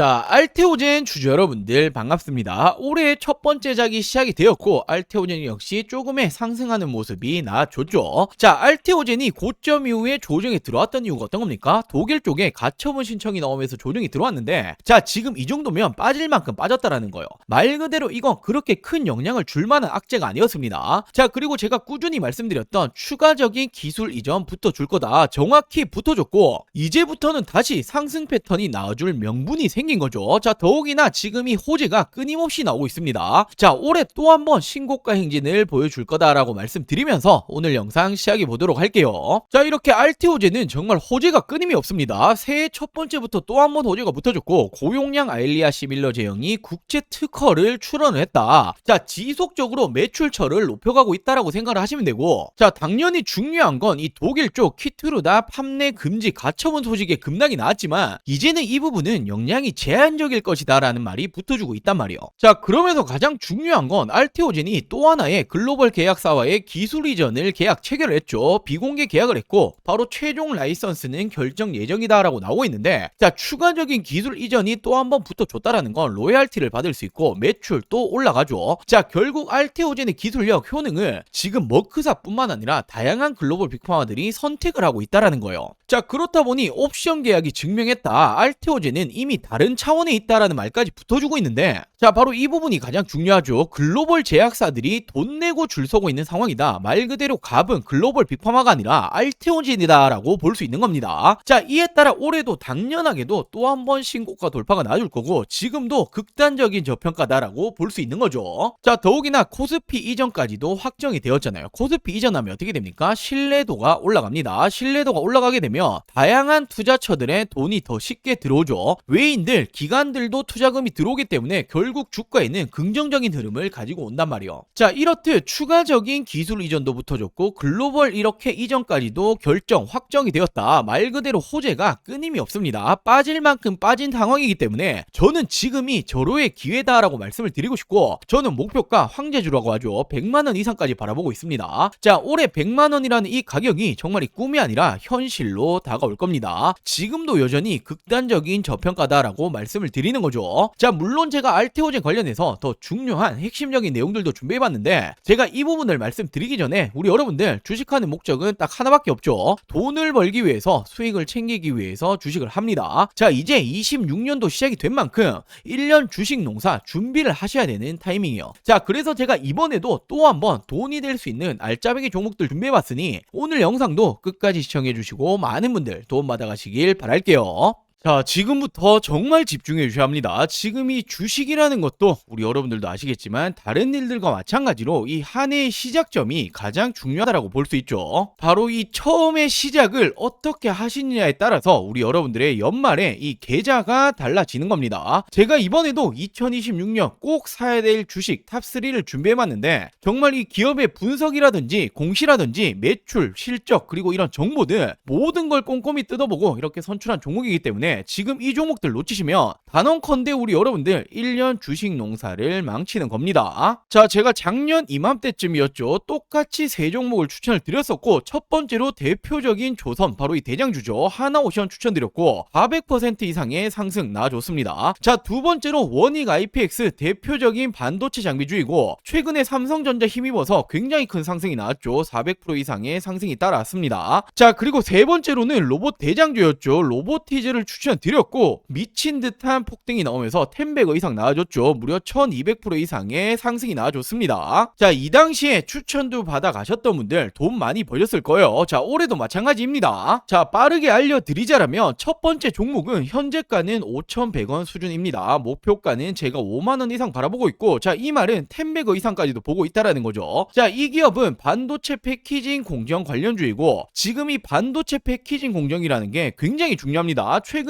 자, 알테오젠 주주 여러분들 반갑습니다. 올해 첫 번째 작이 시작이 되었고 알테오젠 역시 조금의 상승하는 모습이 나왔죠. 자, 알테오젠이 고점 이후에 조정에 들어왔던 이유가 어떤 겁니까? 독일 쪽에 가처분 신청이 나오면서 조정이 들어왔는데 자, 지금 이 정도면 빠질 만큼 빠졌다라는 거예요. 말 그대로 이건 그렇게 큰 영향을 줄 만한 악재가 아니었습니다. 자, 그리고 제가 꾸준히 말씀드렸던 추가적인 기술 이전 붙어줄 거다. 정확히 붙어줬고 이제부터는 다시 상승 패턴이 나와줄 명분이 생긴 거죠. 자, 더욱이나 지금 이 호재가 끊임없이 나오고 있습니다. 자, 올해 또 한 번 신고가 행진을 보여줄 거다라고 말씀드리면서 오늘 영상 시작해 보도록 할게요. 자, 이렇게 알티호재는 정말 호재가 끊임이 없습니다. 새해 첫 번째부터 또 한 번 호재가 붙어줬고 고용량 아일리아 시밀러 제형이 국제 특허를 출원을 했다. 자, 지속적으로 매출처를 높여가고 있다라고 생각을 하시면 되고 자, 당연히 중요한 건 이 독일 쪽 키트루다 판매 금지 가처분 소식에 급락이 나왔지만 이제는 이 부분은 영향이 제한적일 것이다 라는 말이 붙어주고 있단 말이에요. 자, 그러면서 가장 중요한 건 알테오젠이 또 하나의 글로벌 계약사와의 기술 이전을 계약 체결을 했죠. 비공개 계약을 했고 바로 최종 라이선스는 결정 예정이다 라고 나오고 있는데 자, 추가적인 기술 이전이 또 한 번 붙어줬다라는 건 로얄티를 받을 수 있고 매출도 올라가죠. 자, 결국 알테오젠의 기술력 효능을 지금 머크사뿐만 아니라 다양한 글로벌 빅파마들이 선택을 하고 있다라는 거예요. 자, 그렇다 보니 옵션 계약이 증명했다. 알테오젠은 이미 다른 차원에 있다라는 말까지 붙어주고 있는데 자, 바로 이 부분이 가장 중요하죠. 글로벌 제약사들이 돈 내고 줄 서고 있는 상황이다. 말 그대로 갑은 글로벌 빅파마가 아니라 알테오젠이다라고 볼 수 있는 겁니다. 자, 이에 따라 올해도 당연하게도 또 한 번 신고가 돌파가 나줄 거고 지금도 극단적인 저평가다라고 볼 수 있는 거죠. 자, 더욱이나 코스피 이전까지도 확정이 되었잖아요. 코스피 이전하면 어떻게 됩니까? 신뢰도가 올라갑니다. 신뢰도가 올라가게 되면 다양한 투자처들의 돈이 더 쉽게 들어오죠. 외인들, 기관들도 투자금이 들어오기 때문에 결국 주가에는 긍정적인 흐름을 가지고 온단 말이에요. 자, 이렇듯 추가적인 기술 이전도 붙어줬고 글로벌 이렇게 이전까지도 결정, 확정이 되었다. 말 그대로 호재가 끊임이 없습니다. 빠질 만큼 빠진 상황이기 때문에 저는 지금이 절호의 기회다라고 말씀을 드리고 싶고 저는 목표가 황제주라고 하죠. 100만 원 이상까지 바라보고 있습니다. 자, 올해 100만 원이라는 이 가격이 정말 이 꿈이 아니라 현실로 다가올 겁니다. 지금도 여전히 극단적인 저평가다라고 말씀을 드리는 거죠. 자, 물론 제가 알테오젠 관련해서 더 중요한 핵심적인 내용들도 준비해봤는데 제가 이 부분을 말씀드리기 전에 우리 여러분들 주식하는 목적은 딱 하나밖에 없죠. 돈을 벌기 위해서 수익을 챙기기 위해서 주식을 합니다. 자, 이제 26년도 시작이 된 만큼 1년 주식 농사 준비를 하셔야 되는 타이밍이에요. 자, 그래서 제가 이번에도 또 한번 돈이 될 수 있는 알짜배기 종목들 준비해봤으니 오늘 영상도 끝까지 시청해주시고 많은 분들 도움 받아가시길 바랄게요. 자, 지금부터 정말 집중해 주셔야 합니다. 지금 이 주식이라는 것도 우리 여러분들도 아시겠지만 다른 일들과 마찬가지로 이 한 해의 시작점이 가장 중요하다고 볼 수 있죠. 바로 이 처음의 시작을 어떻게 하시느냐에 따라서 우리 여러분들의 연말에 이 계좌가 달라지는 겁니다. 제가 이번에도 2026년 꼭 사야 될 주식 탑3를 준비해 봤는데 정말 이 기업의 분석이라든지 공시라든지 매출, 실적 그리고 이런 정보들 모든 걸 꼼꼼히 뜯어보고 이렇게 선출한 종목이기 때문에 지금 이 종목들 놓치시면 단언컨대 우리 여러분들 1년 주식 농사를 망치는 겁니다. 자, 제가 작년 이맘때쯤이었죠. 똑같이 세 종목을 추천을 드렸었고 첫 번째로 대표적인 조선 바로 이 대장주죠. 하나오션 추천드렸고 400% 이상의 상승 나와줬습니다. 자, 두 번째로 원익 IPX 대표적인 반도체 장비주이고 최근에 삼성전자 힘입어서 굉장히 큰 상승이 나왔죠. 400% 이상의 상승이 따라왔습니다. 자, 그리고 세 번째로는 로봇 대장주였죠. 로보티즈를 추천 드렸고 미친 듯한 폭등이 나오면서 10배거 이상 나와줬죠. 무려 1200% 이상의 상승이 나와줬습니다. 자, 이 당시에 추천도 받아 가셨던 분들 돈 많이 버셨을 거예요. 자, 올해도 마찬가지입니다. 자, 빠르게 알려드리자라면 첫 번째 종목은 현재가는 5,100원 수준입니다. 목표가는 제가 5만원 이상 바라보고 있고, 자, 이 말은 10배거 이상까지도 보고 있다라는 거죠. 자, 이 기업은 반도체 패키징 공정 관련주이고, 지금 이 반도체 패키징 공정이라는 게 굉장히 중요합니다. 최근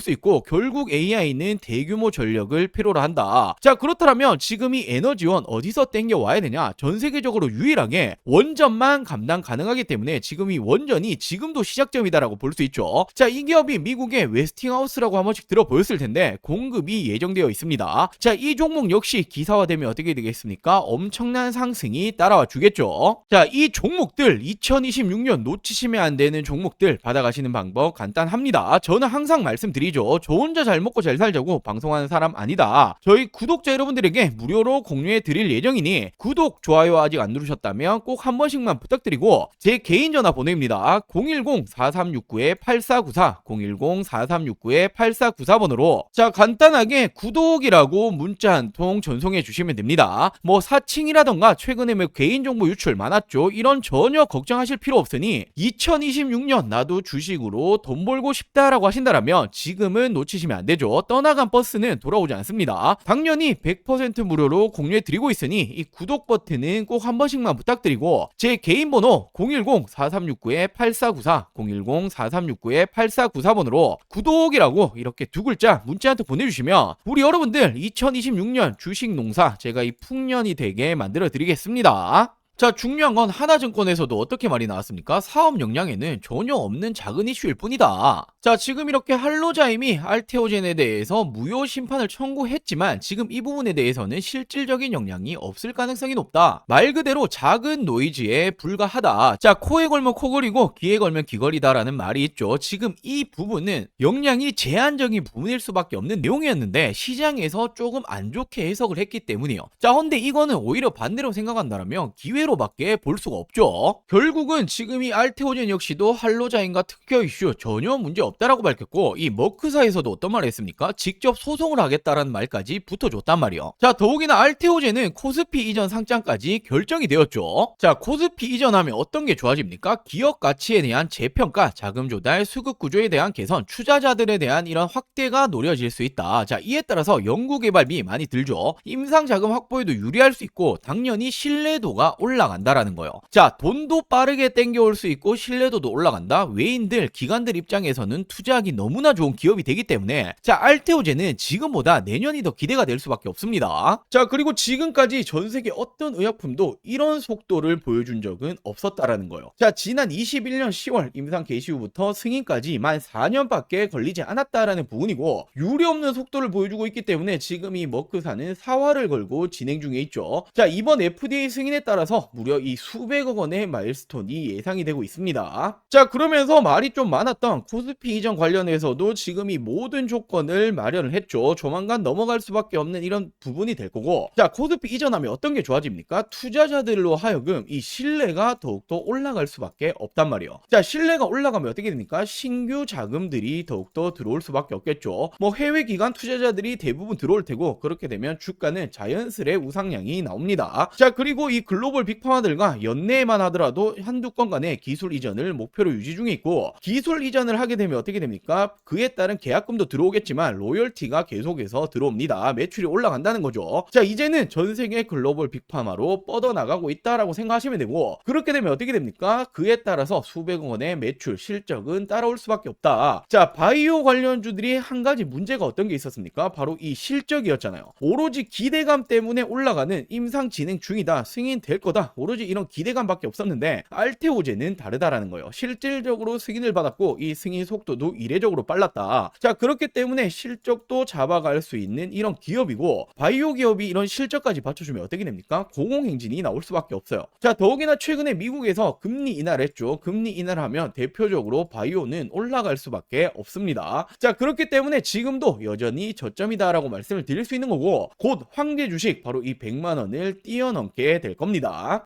수 있고 결국 AI는 대규모 전력을 필요로 한다. 자, 그렇다면 지금 이 에너지원 어디서 땡겨 와야 되냐? 전 세계적으로 유일하게 원전만 감당 가능하기 때문에 지금 이 원전이 지금도 시작점이다라고 볼 수 있죠. 자, 이 기업이 미국의 웨스팅하우스라고 한 번씩 들어보였을 텐데 공급이 예정되어 있습니다. 자, 이 종목 역시 기사화되면 어떻게 되겠습니까? 엄청난 상승이 따라와 주겠죠. 자, 이 종목들 2026년 놓치시면 안 되는 종목들 받아가시는 방법 간단합니다. 저는 항상 말씀드 리죠. 저 혼자 잘 먹고 잘 살자고 방송하는 사람 아니다. 저희 구독자 여러분들에게 무료로 공유해 드릴 예정이니 구독, 좋아요 아직 안 누르셨다면 꼭 한 번씩만 부탁드리고 제 개인 전화 번호입니다. 010-4369-8494 010-4369-8494번으로 자 간단하게 구독이라고 문자 한 통 전송해 주시면 됩니다. 뭐 사칭이라던가 최근에 뭐 개인정보 유출 많았죠. 이런 전혀 걱정하실 필요 없으니 2026년 나도 주식으로 돈 벌고 싶다라고 하신다라면 지금은 놓치시면 안 되죠. 떠나간 버스는 돌아오지 않습니다. 당연히 100% 무료로 공유해 드리고 있으니 이 구독 버튼은 꼭 한 번씩만 부탁드리고 제 개인 번호 010-4369-8494 010-4369-8494번으로 구독이라고 이렇게 두 글자 문자한테 보내주시면 우리 여러분들 2026년 주식 농사 제가 이 풍년이 되게 만들어 드리겠습니다. 자, 중요한 건 하나증권에서도 어떻게 말이 나왔습니까? 사업 역량에는 전혀 없는 작은 이슈일 뿐이다. 자, 지금 이렇게 할로자임이 알테오젠에 대해서 무효 심판을 청구했지만 지금 이 부분에 대해서는 실질적인 역량이 없을 가능성이 높다. 말 그대로 작은 노이즈에 불과하다. 자, 코에 걸면 코걸이고 귀에 걸면 귀걸이다라는 말이 있죠. 지금 이 부분은 역량이 제한적인 부분일 수밖에 없는 내용이었는데 시장에서 조금 안 좋게 해석을 했기 때문이에요. 자, 근데 이거는 오히려 반대로 생각한다면 기회 기회로밖에 볼 수가 없죠. 결국은 지금 이 알테오젠 역시도 할로자인과 특허 이슈 전혀 문제 없다라고 밝혔고 이 머크사에서도 어떤 말을 했습니까? 직접 소송을 하겠다라는 말까지 붙어줬단 말이요. 자 더욱이나 알테오젠은 코스피 이전 상장까지 결정이 되었죠. 자 코스피 이전하면 어떤 게 좋아집니까? 기업 가치에 대한 재평가, 자금 조달, 수급 구조에 대한 개선, 투자자들에 대한 이런 확대가 노려질 수 있다. 자 이에 따라서 연구 개발비 많이 들죠. 임상 자금 확보에도 유리할 수 있고 당연히 신뢰도가 올라 올라간다라는 거예요. 자, 돈도 빠르게 땡겨올 수 있고 신뢰도도 올라간다. 외인들, 기관들 입장에서는 투자하기 너무나 좋은 기업이 되기 때문에 자, 알테오제는 지금보다 내년이 더 기대가 될 수밖에 없습니다. 자, 그리고 지금까지 전 세계 어떤 의약품도 이런 속도를 보여준 적은 없었다라는 거예요. 자, 지난 21년 10월 임상 개시 후부터 승인까지 만 4년밖에 걸리지 않았다라는 부분이고 유례 없는 속도를 보여주고 있기 때문에 지금 이 머크사는 사활을 걸고 진행 중에 있죠. 자, 이번 FDA 승인에 따라서 무려 이 수백억 원의 마일스톤이 예상이 되고 있습니다. 자 그러면서 말이 좀 많았던 코스피 이전 관련해서도 지금 이 모든 조건을 마련을 했죠. 조만간 넘어갈 수밖에 없는 이런 부분이 될 거고 자 코스피 이전하면 어떤 게 좋아집니까? 투자자들로 하여금 이 신뢰가 더욱더 올라갈 수밖에 없단 말이에요. 자 신뢰가 올라가면 어떻게 됩니까? 신규 자금들이 더욱더 들어올 수밖에 없겠죠. 뭐 해외 기관 투자자들이 대부분 들어올 테고 그렇게 되면 주가는 자연스레 우상향이 나옵니다. 자 그리고 이 글로벌 빅 빅파마들과 연내에만 하더라도 한두 건 간의 기술 이전을 목표로 유지 중에 있고 기술 이전을 하게 되면 어떻게 됩니까? 그에 따른 계약금도 들어오겠지만 로열티가 계속해서 들어옵니다. 매출이 올라간다는 거죠. 자 이제는 전 세계 글로벌 빅파마로 뻗어나가고 있다라고 생각하시면 되고 그렇게 되면 어떻게 됩니까? 그에 따라서 수백억 원의 매출 실적은 따라올 수밖에 없다. 자 바이오 관련주들이 한 가지 문제가 어떤 게 있었습니까? 바로 이 실적이었잖아요. 오로지 기대감 때문에 올라가는 임상 진행 중이다. 승인 될 거다. 오로지 이런 기대감밖에 없었는데 알테오제는 다르다라는 거예요. 실질적으로 승인을 받았고 이 승인 속도도 이례적으로 빨랐다. 자 그렇기 때문에 실적도 잡아갈 수 있는 이런 기업이고 바이오 기업이 이런 실적까지 받쳐주면 어떻게 됩니까? 공공행진이 나올 수밖에 없어요. 자 더욱이나 최근에 미국에서 금리 인하했죠. 금리 인하하면 대표적으로 바이오는 올라갈 수밖에 없습니다. 자 그렇기 때문에 지금도 여전히 저점이다라고 말씀을 드릴 수 있는 거고 곧 황제 주식 바로 이 100만 원을 뛰어넘게 될 겁니다.